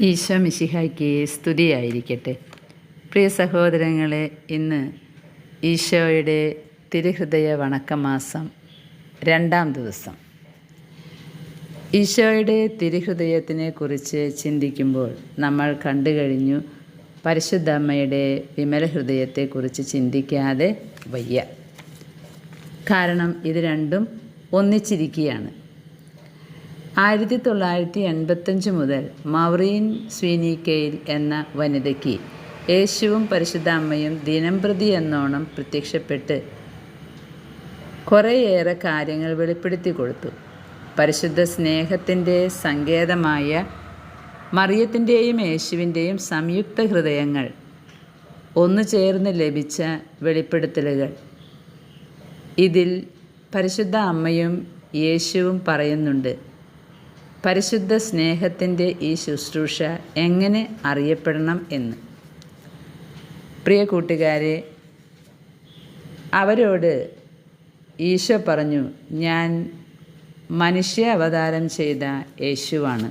ഈശോ മിശിഹായ്ക്ക് സ്തുതിയായിരിക്കട്ടെ. പ്രിയ സഹോദരങ്ങളെ ഇന്ന് ഈശോയുടെ തിരുഹൃദയ വണക്കമാസം രണ്ടാം ദിവസം. ഈശോയുടെ തിരുഹൃദയത്തിനെ കുറിച്ച് ചിന്തിക്കുമ്പോൾ നമ്മൾ കണ്ടു കഴിഞ്ഞു പരിശുദ്ധ അമ്മയുടെ വിമല ഹൃദയത്തെക്കുറിച്ച് ചിന്തിക്കാതെ വയ്യ. കാരണം ഇത് രണ്ടും ഒന്നിച്ചിരിക്കുകയാണ്. ആയിരത്തി തൊള്ളായിരത്തി എൺപത്തഞ്ച് മുതൽ മൗറീൻ സ്വീനിക്കയിൽ എന്ന വനിതയ്ക്ക് യേശുവും പരിശുദ്ധ അമ്മയും ദിനംപ്രതി എന്നോണം പ്രത്യക്ഷപ്പെട്ട് കുറേയേറെ കാര്യങ്ങൾ വെളിപ്പെടുത്തി കൊടുത്തു. പരിശുദ്ധ സ്നേഹത്തിന്റെ സങ്കേതമായ മറിയത്തിന്റെയും യേശുവിന്റെയും സംയുക്ത ഹൃദയങ്ങൾ ഒന്നു ചേർന്ന് ലഭിച്ച വെളിപ്പെടുത്തലുകൾ. ഇതിൽ പരിശുദ്ധ അമ്മയും യേശുവും പറയുന്നുണ്ട് പരിശുദ്ധ സ്നേഹത്തിന്റെ ഈ ശുശ്രൂഷ എങ്ങനെ അറിയപ്പെടണം എന്ന്. പ്രിയ കൂട്ടുകാരെ അവരോട് ഈശോ പറഞ്ഞു ഞാൻ മനുഷ്യ അവതാരം ചെയ്ത യേശുവാണ്.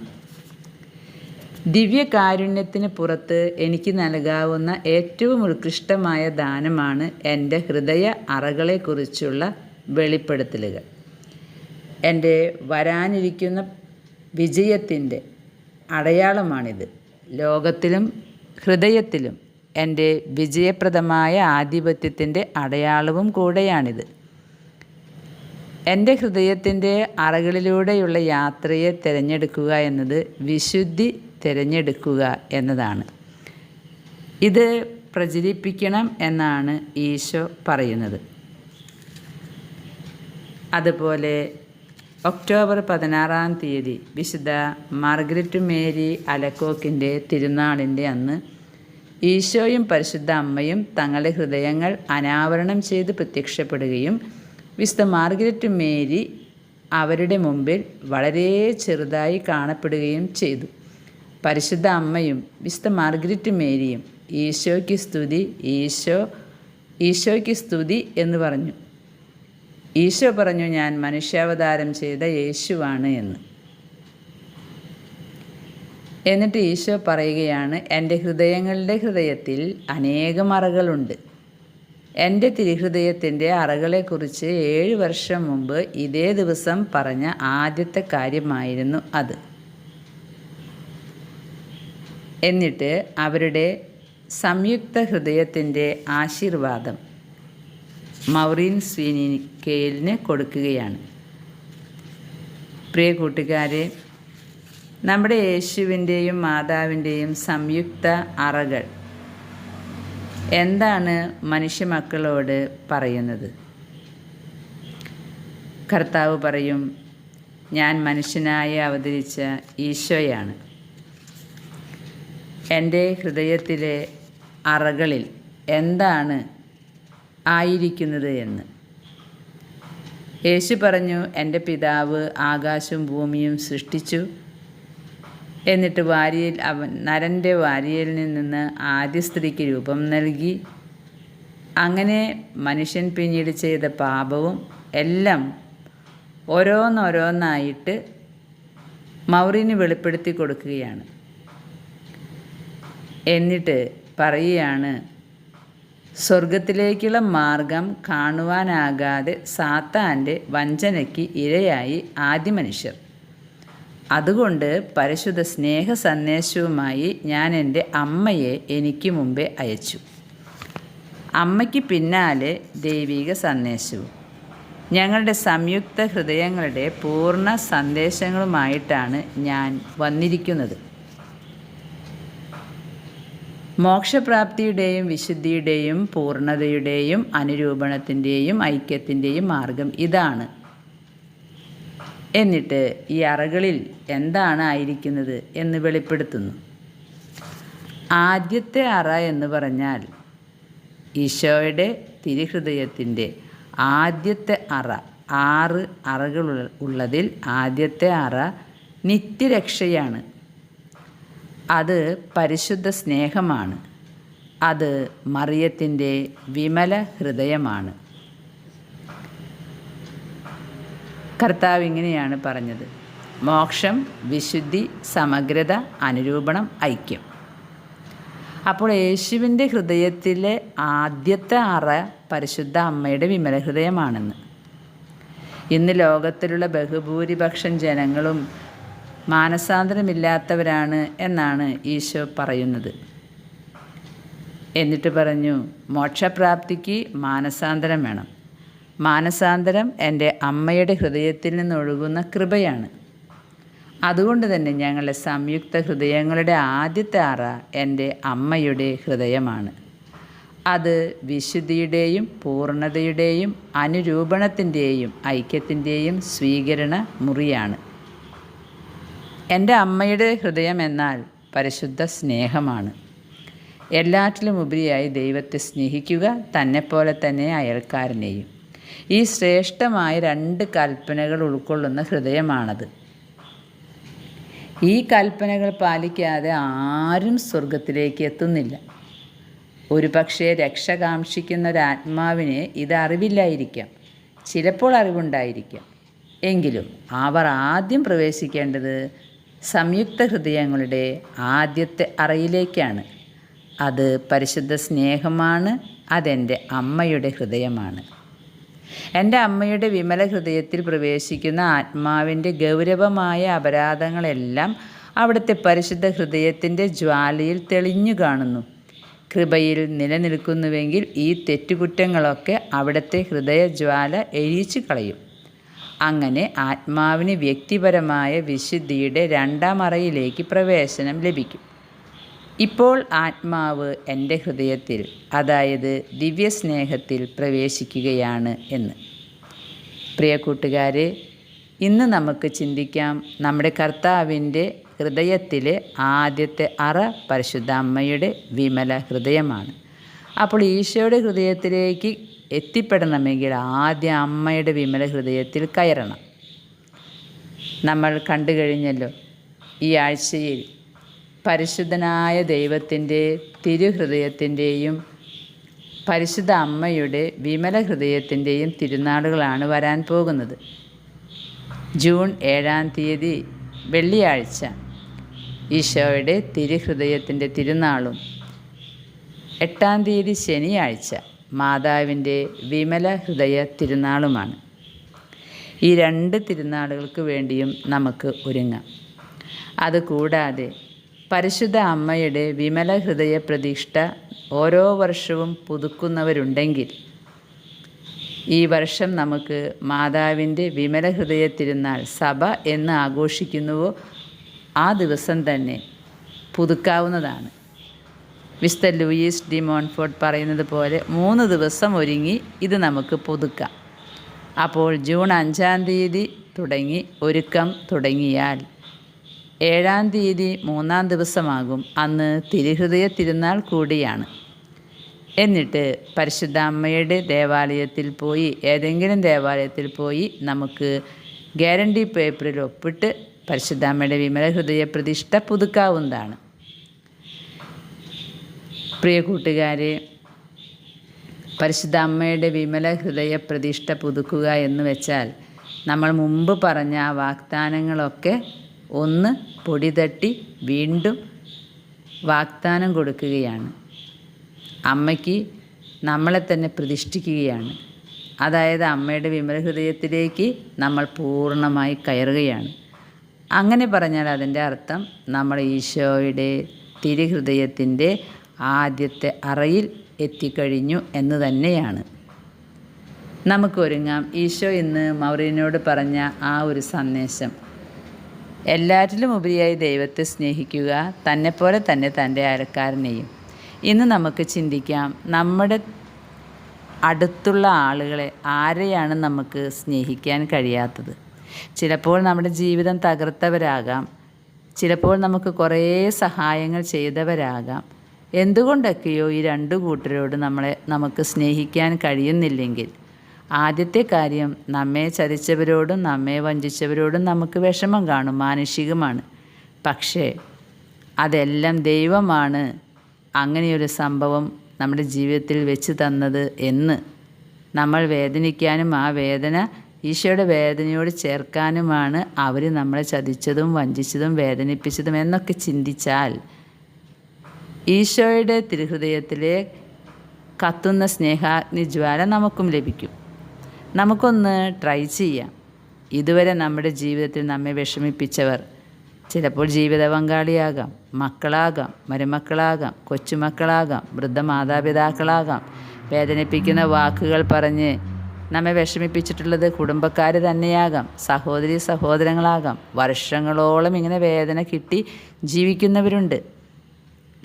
ദിവ്യകാരുണ്യത്തിന് പുറത്ത് എനിക്ക് നൽകാവുന്ന ഏറ്റവും ഉത്കൃഷ്ടമായ ദാനമാണ് എന്റെ ഹൃദയ അറകളെക്കുറിച്ചുള്ള വെളിപ്പെടുത്തലുകൾ. എന്റെ വരാനിരിക്കുന്ന വിജയത്തിന്റെ അടയാളമാണിത്. ലോകത്തിലും ഹൃദയത്തിലും എന്റെ വിജയപ്രദമായ ആധിപത്യത്തിന്റെ അടയാളവും കൂടെയാണിത്. എന്റെ ഹൃദയത്തിന്റെ അറകളിലൂടെയുള്ള യാത്രയെ തിരഞ്ഞെടുക്കുക എന്നത് വിശുദ്ധി തിരഞ്ഞെടുക്കുക എന്നതാണ്. ഇത് പ്രചരിപ്പിക്കണം എന്നാണ് ഈശോ പറയുന്നത്. അതുപോലെ ഒക്ടോബർ പതിനാറാം തീയതി വിശുദ്ധ മാർഗ്രറ്റ് മേരി അലക്കോക്കിന്റെ തിരുനാളിന്റെ അന്ന് ഈശോയും പരിശുദ്ധ അമ്മയും തങ്ങളുടെ ഹൃദയങ്ങൾ അനാവരണം ചെയ്ത് പ്രത്യക്ഷപ്പെടുകയും വിശുദ്ധ മാർഗ്രറ്റ് മേരി അവരുടെ മുമ്പിൽ വളരെ ചെറുതായി കാണപ്പെടുകയും ചെയ്തു. പരിശുദ്ധ അമ്മയും വിശുദ്ധ മാർഗ്രറ്റ് മേരിയും ഈശോയ്ക്ക് സ്തുതി ഈശോ ഈശോയ്ക്ക് സ്തുതി എന്ന് പറഞ്ഞു. ഈശോ പറഞ്ഞു ഞാൻ മനുഷ്യാവതാരം ചെയ്ത യേശുവാണ് എന്ന്. എന്നിട്ട് ഈശോ പറയുകയാണ് എന്റെ ഹൃദയങ്ങളുടെ ഹൃദയത്തിൽ അനേകം അറകളുണ്ട് എന്റെ തിരുഹൃദയത്തിന്റെ അറകളെക്കുറിച്ച് ഏഴ് വർഷം മുമ്പ് ഇതേ ദിവസം പറഞ്ഞ ആദ്യത്തെ കാര്യമായിരുന്നു അത്. എന്നിട്ട് അവരുടെ സംയുക്ത ഹൃദയത്തിന്റെ ആശീർവാദം. മൗറീൻ സ്വീനിക്കയിലിന് കൊടുക്കുകയാണ്. പ്രിയ കൂട്ടുകാരെ നമ്മുടെ യേശുവിന്റെയും മാതാവിന്റെയും സംയുക്ത അറകൾ എന്താണ് മനുഷ്യ മക്കളോട് പറയുന്നത്? കർത്താവ് പറയും ഞാൻ മനുഷ്യനായി അവതരിച്ച ഈശോയാണ്. എന്റെ ഹൃദയത്തിലെ അറകളിൽ എന്താണ് ആയിരിക്കുന്നത് എന്ന്. യേശു പറഞ്ഞു എന്റെ പിതാവ് ആകാശവും ഭൂമിയും സൃഷ്ടിച്ചു എന്നിട്ട് വാരിയിൽ അവൻ നരന്റെ വാരിയിൽ നിന്ന് ആദ്യ സ്ത്രീക്ക് രൂപം നൽകി. അങ്ങനെ മനുഷ്യൻ പിന്നീട് ചെയ്ത പാപവും എല്ലാം ഓരോന്നോരോന്നായിട്ട് മൗറിന് വെളിപ്പെടുത്തി കൊടുക്കുകയാണ്. എന്നിട്ട് പറയുകയാണ് സ്വർഗത്തിലേക്കുള്ള മാർഗം കാണുവാനാകാതെ സാത്താന്റെ വഞ്ചനയ്ക്ക് ഇരയായി ആദ്യ മനുഷ്യർ. അതുകൊണ്ട് പരിശുദ്ധ സ്നേഹ സന്ദേശവുമായി ഞാൻ എന്റെ അമ്മയെ എനിക്ക് മുമ്പേ അയച്ചു. അമ്മയ്ക്ക് പിന്നാലെ ദൈവിക സന്ദേശവും. ഞങ്ങളുടെ സംയുക്ത ഹൃദയങ്ങളുടെ പൂർണ സന്ദേശങ്ങളുമായിട്ടാണ് ഞാൻ വന്നിരിക്കുന്നത്. മോക്ഷപ്രാപ്തിയുടെയും വിശുദ്ധിയുടെയും പൂർണതയുടെയും അനുരൂപണത്തിന്റെയും ഐക്യത്തിന്റെയും മാർഗം ഇതാണ്. എന്നിട്ട് ഈ അറകളിൽ എന്താണ് ആയിരിക്കുന്നത് എന്ന് വെളിപ്പെടുത്തുന്നു. ആദ്യത്തെ അറ എന്ന് പറഞ്ഞാൽ ഈശോയുടെ തിരുഹൃദയത്തിന്റെ ആദ്യത്തെ അറ. ആറ് അറകൾ ഉള്ളതിൽ ആദ്യത്തെ അറ നിത്യരക്ഷയാണ്. അത് പരിശുദ്ധ സ്നേഹമാണ്. അത് മറിയത്തിന്റെ വിമല ഹൃദയമാണ്. കർത്താവ് ഇങ്ങനെയാണ് പറഞ്ഞത്. മോക്ഷം വിശുദ്ധി സമഗ്രത അനുരൂപണം ഐക്യം. അപ്പോൾ യേശുവിന്റെ ഹൃദയത്തിലെ ആദ്യത്തെ അറ പരിശുദ്ധ അമ്മയുടെ വിമല ഹൃദയമാണെന്ന്. ഇന്ന് ലോകത്തിലുള്ള ബഹുഭൂരിപക്ഷം ജനങ്ങളും മാനസാന്തരമില്ലാത്തവരാണ് എന്നാണ് ഈശോ പറയുന്നത്. എന്നിട്ട് പറഞ്ഞു മോക്ഷപ്രാപ്തിക്ക് മാനസാന്തരം വേണം. മാനസാന്തരം എന്റെ അമ്മയുടെ ഹൃദയത്തിൽ നിന്നൊഴുകുന്ന കൃപയാണ്. അതുകൊണ്ട് തന്നെ ഞങ്ങളുടെ സംയുക്ത ഹൃദയങ്ങളുടെ ആദ്യത്തെ അറ എന്റെ അമ്മയുടെ ഹൃദയമാണ്. അത് വിശുദ്ധിയുടെയും പൂർണതയുടെയും അനുരൂപണത്തിന്റെയും ഐക്യത്തിന്റെയും സ്വീകരണ മുറിയാണ്. എന്റെ അമ്മയുടെ ഹൃദയം എന്നാൽ പരിശുദ്ധ സ്നേഹമാണ്. എല്ലാറ്റിലും ഉപരിയായി ദൈവത്തെ സ്നേഹിക്കുക തന്നെപ്പോലെ തന്നെ അയൽക്കാരനെയും. ഈ ശ്രേഷ്ഠമായ രണ്ട് കൽപ്പനകൾ ഉൾക്കൊള്ളുന്ന ഹൃദയമാണത്. ഈ കൽപ്പനകൾ പാലിക്കാതെ ആരും സ്വർഗത്തിലേക്ക് എത്തുന്നില്ല. ഒരു പക്ഷേ രക്ഷ കാക്ഷിക്കുന്ന ഒരാത്മാവിന് ഇത് അറിവില്ലായിരിക്കാം. ചിലപ്പോൾ അറിവുണ്ടായിരിക്കാം. എങ്കിലും അവർ ആദ്യം പ്രവേശിക്കേണ്ടത് സംയുക്ത ഹൃദയങ്ങളുടെ ആദ്യത്തെ അറയിലേക്കാണ്. അത് പരിശുദ്ധ സ്നേഹമാണ് അതെന്റെ അമ്മയുടെ ഹൃദയമാണ്. എന്റെ അമ്മയുടെ വിമല ഹൃദയത്തിൽ പ്രവേശിക്കുന്ന ആത്മാവിന്റെ ഗൗരവമായ അപരാധങ്ങളെല്ലാം അവിടുത്തെ പരിശുദ്ധ ഹൃദയത്തിന്റെ ജ്വാലയിൽ തെളിഞ്ഞു കാണുന്നു. കൃപയിൽ നിലനിൽക്കുന്നുവെങ്കിൽ ഈ തെറ്റുകുറ്റങ്ങളൊക്കെ അവിടുത്തെ ഹൃദയജ്വാല എഴിച്ചു കളയും. അങ്ങനെ ആത്മാവിന് വ്യക്തിപരമായ വിശുദ്ധിയുടെ രണ്ടാം അറയിലേക്ക് പ്രവേശനം ലഭിക്കും. ഇപ്പോൾ ആത്മാവ് എന്റെ ഹൃദയത്തിൽ അതായത് ദിവ്യസ്നേഹത്തിൽ പ്രവേശിക്കുകയാണ് എന്ന്. പ്രിയ കൂട്ടുകാരെ ഇന്ന് നമുക്ക് ചിന്തിക്കാം നമ്മുടെ കർത്താവിന്റെ ഹൃദയത്തിലെ ആദ്യത്തെ അറ പരിശുദ്ധ അമ്മയുടെ വിമല ഹൃദയമാണ്. അപ്പോൾ ഈശോയുടെ ഹൃദയത്തിലേക്ക് എത്തിപ്പെടണമെങ്കിൽ ആദ്യം അമ്മയുടെ വിമല ഹൃദയത്തിൽ കയറണം. നമ്മൾ കണ്ടു കഴിഞ്ഞല്ലോ ഈ ആഴ്ചയിൽ പരിശുദ്ധനായ ദൈവത്തിന്റെ തിരുഹൃദയത്തിന്റെയും പരിശുദ്ധ അമ്മയുടെ വിമല ഹൃദയത്തിന്റെയും തിരുനാളുകളാണ് വരാൻ പോകുന്നത്. ജൂൺ ഏഴാം തീയതി വെള്ളിയാഴ്ച ഈശോയുടെ തിരുഹൃദയത്തിന്റെ തിരുനാളും. എട്ടാം തീയതി ശനിയാഴ്ച. മാതാവിന്റെ വിമല ഹൃദയ തിരുനാളുമാണ്. ഈ രണ്ട് തിരുനാളുകൾക്ക് വേണ്ടിയും നമുക്ക് ഒരുങ്ങാം. അതുകൂടാതെ പരിശുദ്ധ അമ്മയുടെ വിമല ഹൃദയ പ്രതിഷ്ഠ ഓരോ വർഷവും പുതുക്കുന്നവരുണ്ടെങ്കിൽ ഈ വർഷം നമുക്ക് മാതാവിന്റെ വിമല ഹൃദയ തിരുനാൾ സഭ എന്ന് ആഘോഷിക്കുന്നുവോ ആ ദിവസം തന്നെ പുതുക്കാവുന്നതാണ്. വിസ്ത ലൂയിസ് ഡി മോൺഫോർട്ട് പറയുന്നത് പോലെ മൂന്ന് ദിവസം ഒരുങ്ങി ഇത് നമുക്ക് പുതുക്കാം. അപ്പോൾ ജൂൺ അഞ്ചാം തീയതി തുടങ്ങി ഒരുക്കം തുടങ്ങിയാൽ. ഏഴാം തീയതി മൂന്നാം ദിവസമാകും. അന്ന് തിരുഹൃദയ തിരുനാൾ കൂടിയാണ്. എന്നിട്ട് പരിശുദ്ധ അമ്മയുടെ ദേവാലയത്തിൽ പോയി ഏതെങ്കിലും ദേവാലയത്തിൽ പോയി നമുക്ക് ഗ്യാരണ്ടി പേപ്പറിൽ ഒപ്പിട്ട് പരിശുദ്ധാമ്മയുടെ വിമല ഹൃദയ പ്രതിഷ്ഠ പുതുക്കാവുന്നതാണ്. പ്രിയ കൂട്ടുകാരെ പരിശുദ്ധ അമ്മയുടെ വിമല ഹൃദയ പ്രതിഷ്ഠ പുതുക്കുക എന്ന് വെച്ചാൽ നമ്മൾ മുമ്പ് പറഞ്ഞ ആ വാഗ്ദാനങ്ങളൊക്കെ ഒന്ന് പൊടി തട്ടി വീണ്ടും വാഗ്ദാനം കൊടുക്കുകയാണ്. അമ്മയ്ക്ക് നമ്മളെ തന്നെ പ്രതിഷ്ഠിക്കുകയാണ്. അതായത് അമ്മയുടെ വിമല ഹൃദയത്തിലേക്ക് നമ്മൾ പൂർണമായി കയറുകയാണ്. അങ്ങനെ പറഞ്ഞാൽ അതിന്റെ അർത്ഥം നമ്മൾ ഈശോയുടെ തിരുഹൃദയത്തിന്റെ ആദ്യത്തെ അറയിൽ എത്തിക്കഴിഞ്ഞു എന്ന് തന്നെയാണ്. നമുക്കൊരുങ്ങാം ഈശോ ഇന്ന് മൗരീനോട് പറഞ്ഞ ആ ഒരു സന്ദേശം. എല്ലാറ്റിലും ഉപരിയായി ദൈവത്തെ സ്നേഹിക്കുക തന്നെപ്പോലെ തന്നെ തന്റെ അയൽക്കാരനെയും. ഇന്ന് നമുക്ക് ചിന്തിക്കാം നമ്മുടെ അടുത്തുള്ള ആളുകളെ ആരെയാണ് നമുക്ക് സ്നേഹിക്കാൻ കഴിയാത്തത്? ചിലപ്പോൾ നമ്മുടെ ജീവിതം തകർത്തവരാകാം. ചിലപ്പോൾ നമുക്ക് കുറേ സഹായങ്ങൾ ചെയ്തവരാകാം. എന്തുകൊണ്ടൊക്കെയോ ഈ രണ്ടു കൂട്ടരോട് നമ്മളെ നമുക്ക് സ്നേഹിക്കാൻ കഴിയുന്നില്ലെങ്കിൽ ആദ്യത്തെ കാര്യം നമ്മെ ചതിച്ചവരോടും നമ്മെ വഞ്ചിച്ചവരോടും നമുക്ക് വിഷമം കാണും മാനുഷികമാണ്. പക്ഷേ അതെല്ലാം ദൈവമാണ് അങ്ങനെയൊരു സംഭവം നമ്മുടെ ജീവിതത്തിൽ വെച്ച് തന്നത് എന്ന് നമ്മൾ വേദനിക്കാനും ആ വേദന ഈശോയുടെ വേദനയോട് ചേർക്കാനുമാണ് അവർ നമ്മളെ ചതിച്ചതും വഞ്ചിച്ചതും വേദനിപ്പിച്ചതും എന്നൊക്കെ ചിന്തിച്ചാൽ ഈശോയുടെ തിരുഹൃദയത്തിലെ കത്തുന്ന സ്നേഹാഗ്നിജ്വാല നമുക്കും ലഭിക്കും. നമുക്കൊന്ന് ട്രൈ ചെയ്യാം. ഇതുവരെ നമ്മുടെ ജീവിതത്തിൽ നമ്മെ വിഷമിപ്പിച്ചവർ ചിലപ്പോൾ ജീവിത പങ്കാളിയാകാം മക്കളാകാം മരുമക്കളാകാം കൊച്ചുമക്കളാകാം വൃദ്ധ മാതാപിതാക്കളാകാം വേദനിപ്പിക്കുന്ന വാക്കുകൾ പറഞ്ഞ് നമ്മെ വിഷമിപ്പിച്ചിട്ടുള്ളത് കുടുംബക്കാർ തന്നെയാകാം സഹോദരി സഹോദരങ്ങളാകാം. വർഷങ്ങളോളം ഇങ്ങനെ വേദന കിട്ടി ജീവിക്കുന്നവരുണ്ട്.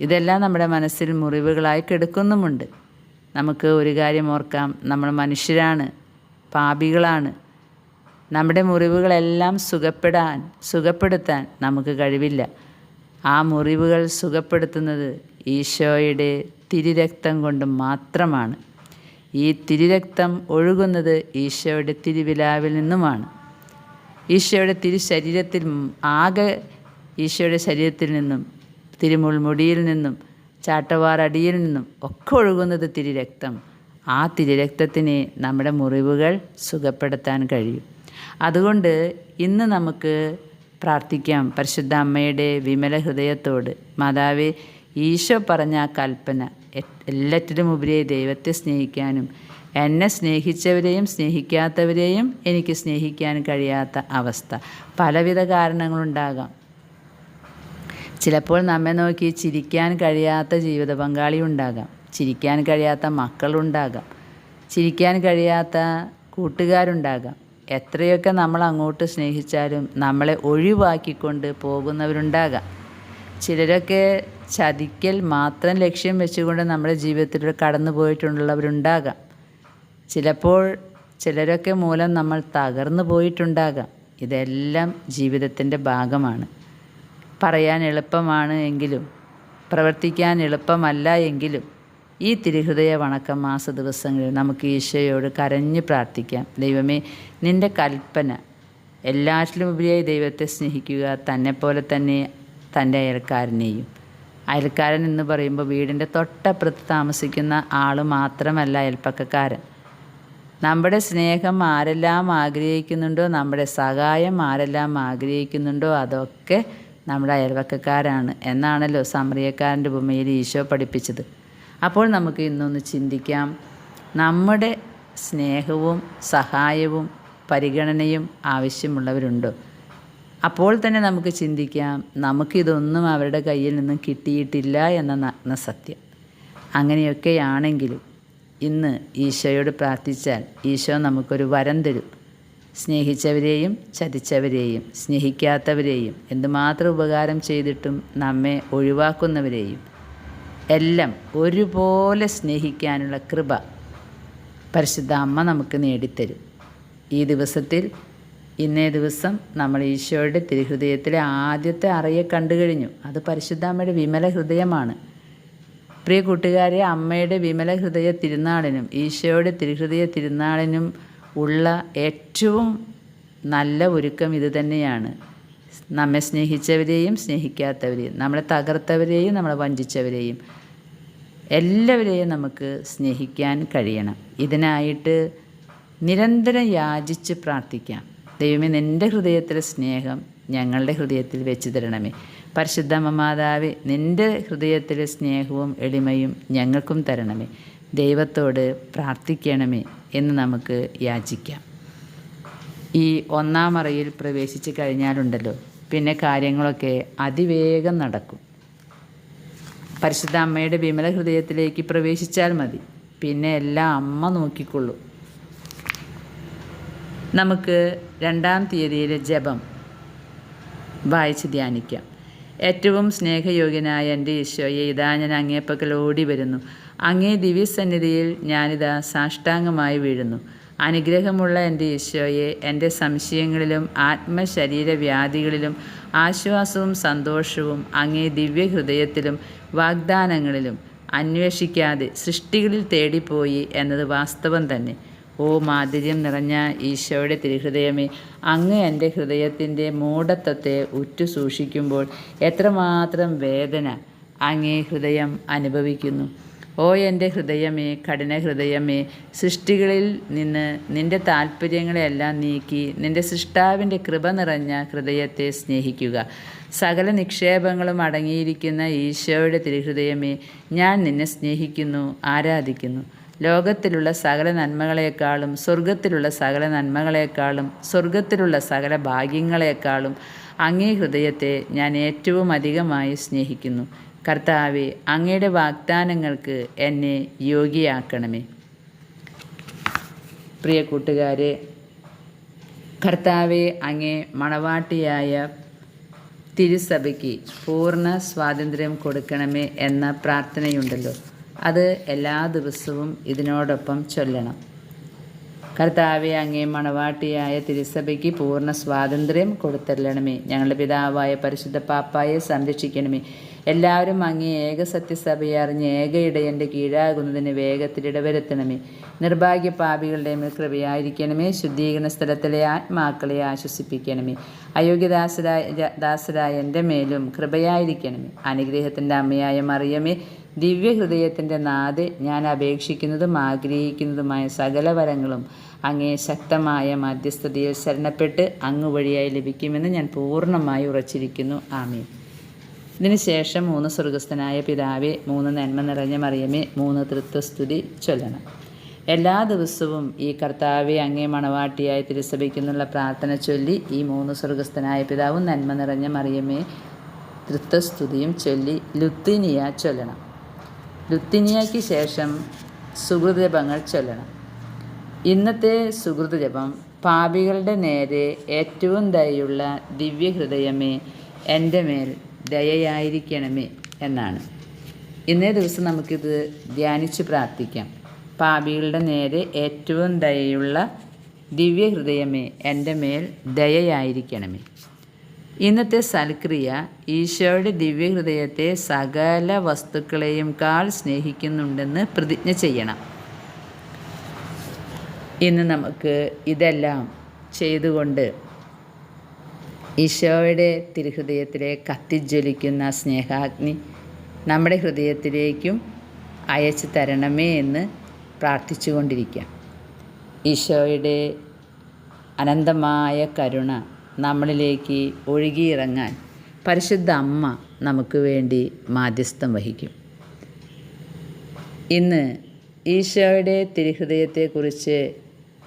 ഇതെല്ലാം നമ്മുടെ മനസ്സിൽ മുറിവുകളായി കിടക്കുന്നുമുണ്ട്. നമുക്ക് ഒരു കാര്യം ഓർക്കാം. നമ്മൾ മനുഷ്യരാണ് പാപികളാണ്. നമ്മുടെ മുറിവുകളെല്ലാം സുഖപ്പെടാൻ സുഖപ്പെടുത്താൻ നമുക്ക് കഴിവില്ല. ആ മുറിവുകൾ സുഖപ്പെടുത്തുന്നത് ഈശോയുടെ തിരിരക്തം കൊണ്ട് മാത്രമാണ്. ഈ തിരിരക്തം ഒഴുകുന്നത് ഈശോയുടെ തിരുവിലാവിൽ നിന്നുമാണ്. ഈശോയുടെ തിരുശരീരത്തിൽ ആകെ ഈശോയുടെ ശരീരത്തിൽ നിന്നും തിരുമുൾമുടിയിൽ നിന്നും ചാട്ടവാറടിയിൽ നിന്നും ഒക്കെ ഒഴുകുന്നത് തിരിരക്തം. ആ തിരിരക്തത്തിന് നമ്മുടെ മുറിവുകൾ സുഖപ്പെടുത്താൻ കഴിയും. അതുകൊണ്ട് ഇന്ന് നമുക്ക് പ്രാർത്ഥിക്കാം പരിശുദ്ധ അമ്മയുടെ വിമല ഹൃദയത്തോട് മാതാവേ ഈശോ പറഞ്ഞ ആ കൽപ്പന എല്ലാറ്റിലും ഉപരിയായി ദൈവത്തെ സ്നേഹിക്കാനും എന്നെ സ്നേഹിച്ചവരെയും സ്നേഹിക്കാത്തവരെയും എനിക്ക് സ്നേഹിക്കാൻ കഴിയാത്ത അവസ്ഥ. പലവിധ കാരണങ്ങളുണ്ടാകാം. ചിലപ്പോൾ നമ്മെ നോക്കി ചിരിക്കാൻ കഴിയാത്ത ജീവിത പങ്കാളി ഉണ്ടാകാം. ചിരിക്കാൻ കഴിയാത്ത മക്കളുണ്ടാകാം. ചിരിക്കാൻ കഴിയാത്ത കൂട്ടുകാരുണ്ടാകാം. എത്രയൊക്കെ നമ്മൾ അങ്ങോട്ട് സ്നേഹിച്ചാലും നമ്മളെ ഒഴിവാക്കിക്കൊണ്ട് പോകുന്നവരുണ്ടാകാം. ചിലരൊക്കെ ചതിക്കൽ മാത്രം ലക്ഷ്യം വെച്ചുകൊണ്ട് നമ്മുടെ ജീവിതത്തിലൂടെ കടന്നു പോയിട്ടുള്ളവരുണ്ടാകാം. ചിലപ്പോൾ ചിലരൊക്കെ മൂലം നമ്മൾ തകർന്നു പോയിട്ടുണ്ടാകാം. ഇതെല്ലാം ജീവിതത്തിന്റെ ഭാഗമാണ്. പറയാൻ എളുപ്പമാണ് എങ്കിലും പ്രവർത്തിക്കാൻ എളുപ്പമല്ല എങ്കിലും ഈ തിരുഹൃദയ വണക്കം മാസ ദിവസങ്ങളിൽ നമുക്ക് ഈശോയോട് കരഞ്ഞ് പ്രാർത്ഥിക്കാം. ദൈവമേ നിന്റെ കൽപ്പന എല്ലാറ്റിലും ഉപരിയായി ദൈവത്തെ സ്നേഹിക്കുക തന്നെ പോലെ തന്നെ തന്റെ അയൽക്കാരനെയും. അയൽക്കാരൻ എന്ന് പറയുമ്പോൾ വീടിന്റെ തൊട്ടപ്പുറത്ത് താമസിക്കുന്ന ആൾ മാത്രമല്ല അയൽപ്പക്കക്കാരൻ. നമ്മുടെ സ്നേഹം ആരെല്ലാം ആഗ്രഹിക്കുന്നുണ്ടോ നമ്മുടെ സഹായം ആരെല്ലാം ആഗ്രഹിക്കുന്നുണ്ടോ അതൊക്കെ നമ്മുടെ അയൽവക്കക്കാരാണ് എന്നാണല്ലോ സമറിയക്കാരന്റെ ഭൂമിയിൽ ഈശോ പഠിപ്പിച്ചത്. അപ്പോൾ നമുക്ക് ഇന്നൊന്ന് ചിന്തിക്കാം. നമ്മുടെ സ്നേഹവും സഹായവും പരിഗണനയും ആവശ്യമുള്ളവരുണ്ടോ? അപ്പോൾ തന്നെ നമുക്ക് ചിന്തിക്കാം നമുക്കിതൊന്നും അവരുടെ കയ്യിൽ നിന്നും കിട്ടിയിട്ടില്ല എന്ന നഗ്ന സത്യം. അങ്ങനെയൊക്കെയാണെങ്കിലും ഇന്ന് ഈശോയോട് പ്രാർത്ഥിച്ചാൽ ഈശോ നമുക്കൊരു വരം തരും. സ്നേഹിച്ചവരെയും ചതിച്ചവരെയും സ്നേഹിക്കാത്തവരെയും എന്തുമാത്രം ഉപകാരം ചെയ്തിട്ടും നമ്മെ ഒഴിവാക്കുന്നവരെയും എല്ലാം ഒരുപോലെ സ്നേഹിക്കാനുള്ള കൃപ പരിശുദ്ധ അമ്മ നമുക്ക് നേടിത്തരും. ഈ ദിവസത്തിൽ ഇന്നേ ദിവസം നമ്മൾ ഈശോയുടെ തിരുഹൃദയത്തിലെ ആദ്യത്തെ അറയെ കണ്ടു കഴിഞ്ഞു. അത് പരിശുദ്ധ അമ്മയുടെ വിമല ഹൃദയമാണ്. പ്രിയ കൂട്ടുകാരെ അമ്മയുടെ വിമല ഹൃദയ തിരുനാളിനും ഈശോയുടെ തിരുഹൃദയ തിരുനാളിനും ഉള്ള ഏറ്റവും നല്ല ഒരുക്കം ഇത് തന്നെയാണ്. നമ്മെ സ്നേഹിച്ചവരെയും സ്നേഹിക്കാത്തവരെയും നമ്മളെ തകർത്തവരെയും നമ്മളെ വഞ്ചിച്ചവരെയും എല്ലാവരെയും നമുക്ക് സ്നേഹിക്കാൻ കഴിയണം. ഇതിനായിട്ട് നിരന്തരം യാചിച്ച് പ്രാർത്ഥിക്കാം. ദൈവമേ നിന്റെ ഹൃദയത്തിലെ സ്നേഹം ഞങ്ങളുടെ ഹൃദയത്തിൽ വെച്ച് തരണമേ. പരിശുദ്ധമ്മ മാതാവേ നിന്റെ ഹൃദയത്തിലെ സ്നേഹവും എളിമയും ഞങ്ങൾക്കും തരണമേ. ദൈവത്തോട് പ്രാർത്ഥിക്കണമേ എന്ന് നമുക്ക് യാചിക്കാം. ഈ ഒന്നാം അറയിൽ പ്രവേശിച്ച് കഴിഞ്ഞാലുണ്ടല്ലോ പിന്നെ കാര്യങ്ങളൊക്കെ അതിവേഗം നടക്കും. പരിശുദ്ധ അമ്മയുടെ വിമല ഹൃദയത്തിലേക്ക് പ്രവേശിച്ചാൽ മതി പിന്നെ എല്ലാം അമ്മ നോക്കിക്കൊള്ളൂ. നമുക്ക് രണ്ടാം തീയതിയിലെ ജപം വായിച്ച് ധ്യാനിക്കാം. ഏറ്റവും സ്നേഹയോഗ്യനായ എന്റെ ഈശോയെ ഇതാ ഞാൻ അങ്ങേപ്പക്കൽ ഓടി വരുന്നു. അങ്ങേ ദിവ്യസന്നിധിയിൽ ഞാനിതാ സാഷ്ടാംഗമായി വീഴുന്നു. അനുഗ്രഹമുള്ള എന്റെ ഈശോയെ എന്റെ സംശയങ്ങളിലും ആത്മശരീരവ്യാധികളിലും ആശ്വാസവും സന്തോഷവും അങ്ങേ ദിവ്യഹൃദയത്തിലും വാഗ്ദാനങ്ങളിലും അന്വേഷിക്കാതെ സൃഷ്ടികളിൽ തേടിപ്പോയി എന്നത് വാസ്തവം തന്നെ. ഓ മാധുര്യം നിറഞ്ഞ ഈശോയുടെ തിരുഹൃദയമേ അങ്ങ് എന്റെ ഹൃദയത്തിന്റെ മൂഢത്വത്തെ ഉറ്റു സൂക്ഷിക്കുമ്പോൾ എത്രമാത്രം വേദന അങ്ങേ ഹൃദയം അനുഭവിക്കുന്നു. ഓ എന്റെ ഹൃദയമേ കഠിന ഹൃദയമേ സൃഷ്ടികളിൽ നിന്ന് നിന്റെ താല്പര്യങ്ങളെല്ലാം നീക്കി നിന്റെ സൃഷ്ടാവിന്റെ കൃപ നിറഞ്ഞ ഹൃദയത്തെ സ്നേഹിക്കുക. സകല നിക്ഷേപങ്ങളും അടങ്ങിയിരിക്കുന്ന ഈശോയുടെ തിരുഹൃദയമേ ഞാൻ നിന്നെ സ്നേഹിക്കുന്നു ആരാധിക്കുന്നു. ലോകത്തിലുള്ള സകല നന്മകളെക്കാളും സ്വർഗത്തിലുള്ള സകല നന്മകളെക്കാളും സ്വർഗത്തിലുള്ള സകല ഭാഗ്യങ്ങളെക്കാളും അങ്ങേ ഹൃദയത്തെ ഞാൻ ഏറ്റവും അധികമായി സ്നേഹിക്കുന്നു. കർത്താവെ അങ്ങയുടെ വാഗ്ദാനങ്ങൾക്ക് എന്നെ യോഗ്യയാക്കണമേ. പ്രിയ കൂട്ടുകാരെ കർത്താവെ അങ്ങേ മണവാട്ടിയായ തിരുസഭയ്ക്ക് പൂർണ സ്വാതന്ത്ര്യം കൊടുക്കണമേ എന്ന പ്രാർത്ഥനയുണ്ടല്ലോ. അത് എല്ലാ ദിവസവും ഇതിനോടൊപ്പം ചൊല്ലണം. കർത്താവെ അങ്ങേ മണവാട്ടിയായ തിരുസഭയ്ക്ക് പൂർണ സ്വാതന്ത്ര്യം കൊടുത്തല്ലണമേ ഞങ്ങളുടെ പിതാവായ പരിശുദ്ധ പാപ്പായെ സംരക്ഷിക്കണമേ. എല്ലാവരും അങ്ങേ ഏക സത്യസഭയെ അറിഞ്ഞ് ഏക ഇടയന്റെ കീഴാകുന്നതിന് വേഗത്തിൽ ഇടവരുത്തണമേ. നിർഭാഗ്യ പാപികളുടെ മേൽ കൃപയായിരിക്കണമേ. ശുദ്ധീകരണ സ്ഥലത്തിലെ ആത്മാക്കളെ ആശ്വസിപ്പിക്കണമേ. അയോഗ്യദാസരായ ദാസരായ എന്റെ മേലും കൃപയായിരിക്കണമേ. അനുഗ്രഹത്തിന്റെ അമ്മയായ മറിയമേ ദിവ്യഹൃദയത്തിന്റെ നാഥ് ഞാൻ അപേക്ഷിക്കുന്നതും ആഗ്രഹിക്കുന്നതുമായ സകല വരങ്ങളും അങ്ങേ ശക്തമായ മധ്യസ്ഥതയിൽ ശരണപ്പെട്ട് അങ്ങ് വഴിയായി ലഭിക്കുമെന്ന് ഞാൻ പൂർണമായി ഉറച്ചിരിക്കുന്നു. ആമീൻ. ഇതിനുശേഷം മൂന്ന് സ്വർഗസ്ഥനായ പിതാവെ മൂന്ന് നന്മ നിറഞ്ഞ മറിയമേ മൂന്ന് തൃത്വസ്തുതി ചൊല്ലണം. എല്ലാ ദിവസവും ഈ കർത്താവെ അങ്ങേ മണവാട്ടിയായി തിരുസഭയ്ക്കുന്നുള്ള പ്രാർത്ഥന ചൊല്ലി ഈ മൂന്ന് സ്വർഗസ്ഥനായ പിതാവും നന്മ നിറഞ്ഞ മറിയമേ തൃത്വസ്തുതിയും ചൊല്ലി ലുത്തിനിയ ചൊല്ലണം. ലുത്തിനിയയ്ക്ക് ശേഷം സുഹൃതജപങ്ങൾ ചൊല്ലണം. ഇന്നത്തെ സുഹൃതജപം പാപികളുടെ നേരെ ഏറ്റവും ദയുള്ള ദിവ്യഹൃദയമേ എന്റെ മേൽ ദയയായിരിക്കണമേ എന്നാണ്. ഇന്നേ ദിവസം നമുക്കിത് ധ്യാനിച്ച് പ്രാർത്ഥിക്കാം. പാപികളുടെ നേരെ ഏറ്റവും ദയയുള്ള ദിവ്യഹൃദയമേ എന്റെ മേൽ ദയയായിരിക്കണമേ. ഇന്നത്തെ സൽക്രിയ ഈശോയുടെ ദിവ്യഹൃദയത്തെ സകല വസ്തുക്കളെയും കാൾ സ്നേഹിക്കുന്നുണ്ടെന്ന് പ്രതിജ്ഞ ചെയ്യണം. ഇന്ന് നമുക്ക് ഇതെല്ലാം ചെയ്തുകൊണ്ട് ഈശോയുടെ തിരുഹൃദയത്തിലെ കത്തിജ്വലിക്കുന്ന സ്നേഹാഗ്നി നമ്മുടെ ഹൃദയത്തിലേക്കും അയച്ചു തരണമേ എന്ന് പ്രാർത്ഥിച്ചുകൊണ്ടിരിക്കാം. ഈശോയുടെ അനന്തമായ കരുണ നമ്മളിലേക്ക് ഒഴുകിയിറങ്ങാൻ പരിശുദ്ധ അമ്മ നമുക്ക് വേണ്ടി മാധ്യസ്ഥം വഹിക്കും. ഇന്ന് ഈശോയുടെ തിരുഹൃദയത്തെക്കുറിച്ച്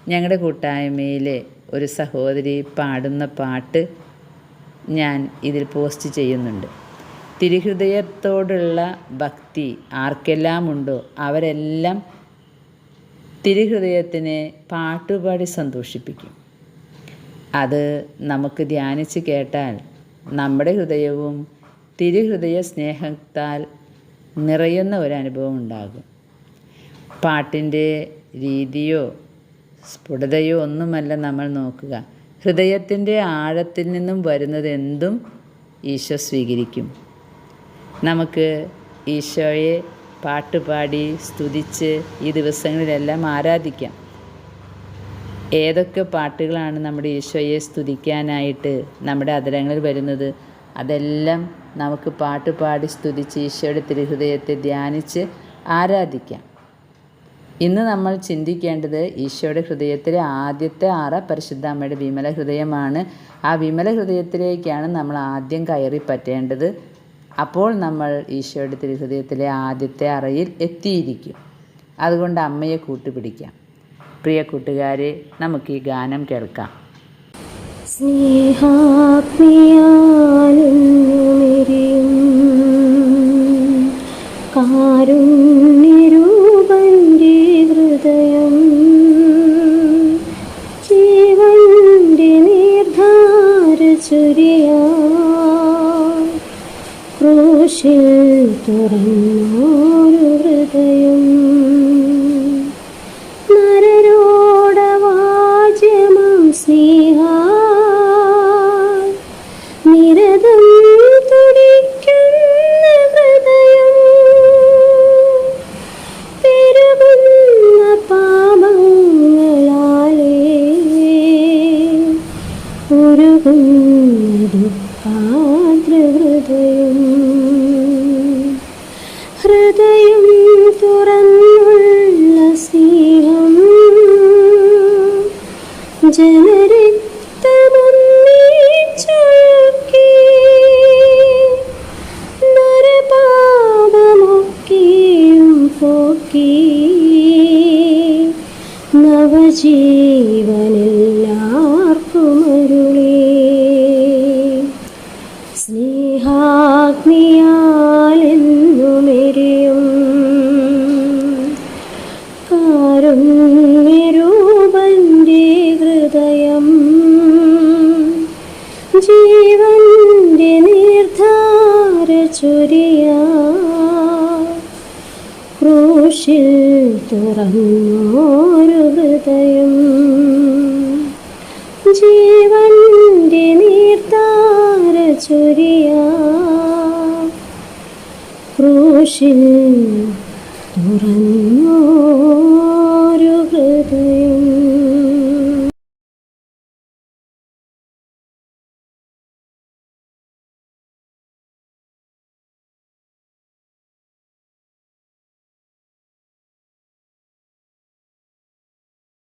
ഞങ്ങളുടെ കൂട്ടായ്മയിലെ ഒരു സഹോദരി പാടുന്ന പാട്ട് ഞാൻ ഇതിൽ പോസ്റ്റ് ചെയ്യുന്നുണ്ട്. തിരുഹൃദയത്തോടുള്ള ഭക്തി ആർക്കെല്ലാം ഉണ്ടോ അവരെല്ലാം തിരുഹൃദയത്തിനെ പാട്ടുപാടി സന്തോഷിപ്പിക്കും. അത് നമുക്ക് ധ്യാനിച്ച് കേട്ടാൽ നമ്മുടെ ഹൃദയവും തിരുഹൃദയ സ്നേഹത്താൽ നിറയുന്ന ഒരു അനുഭവം ഉണ്ടാകും. പാട്ടിന്റെ രീതിയോ സ്ഫുടതയോ ഒന്നുമല്ല നമ്മൾ നോക്കുക. ഹൃദയത്തിന്റെ ആഴത്തിൽ നിന്നും വരുന്നത് എന്തും ഈശോ സ്വീകരിക്കും. നമുക്ക് ഈശോയെ പാട്ടുപാടി സ്തുതിച്ച് ഈ ദിവസങ്ങളിലെല്ലാം ആരാധിക്കാം. ഏതൊക്കെ പാട്ടുകളാണ് നമ്മുടെ ഈശോയെ സ്തുതിക്കാനായിട്ട് നമ്മുടെ അതരങ്ങളിൽ വരുന്നത്? അതെല്ലാം നമുക്ക് പാട്ടുപാടി സ്തുതിച്ച് ഈശോയുടെ തിരുഹൃദയത്തെ ധ്യാനിച്ച് ആരാധിക്കാം. ഇന്ന് നമ്മൾ ചിന്തിക്കേണ്ടത് ഈശോയുടെ ഹൃദയത്തിലെ ആദ്യത്തെ ആറ പരിശുദ്ധ അമ്മയുടെ വിമല ഹൃദയമാണ്. ആ വിമല ഹൃദയത്തിലേക്കാണ് നമ്മൾ ആദ്യം കയറി പറ്റേണ്ടത്. അപ്പോൾ നമ്മൾ ഈശോയുടെ തിരുഹൃദയത്തിലെ ആദ്യത്തെ അറയിൽ എത്തിയിരിക്കും. അതുകൊണ്ട് അമ്മയെ കൂട്ടുപിടിക്കാം. പ്രിയ കൂട്ടുകാരെ നമുക്ക് ഈ ഗാനം കേൾക്കാം. സ്നേഹാത്മിയാലും കാരുണ്യരൂപന്റെ നിർധാര ചൊരിയാ. ക്രൂശിൽ ഹൃദയം. ഉരുകുന്നതു ചൊരിയ. ക്രൂശിൽ തുറന്നോരു ഹൃദയം. ജീവന്റെ നീർത്താര ചൊരിയ. ക്രൂശിൽ തുറന്നോ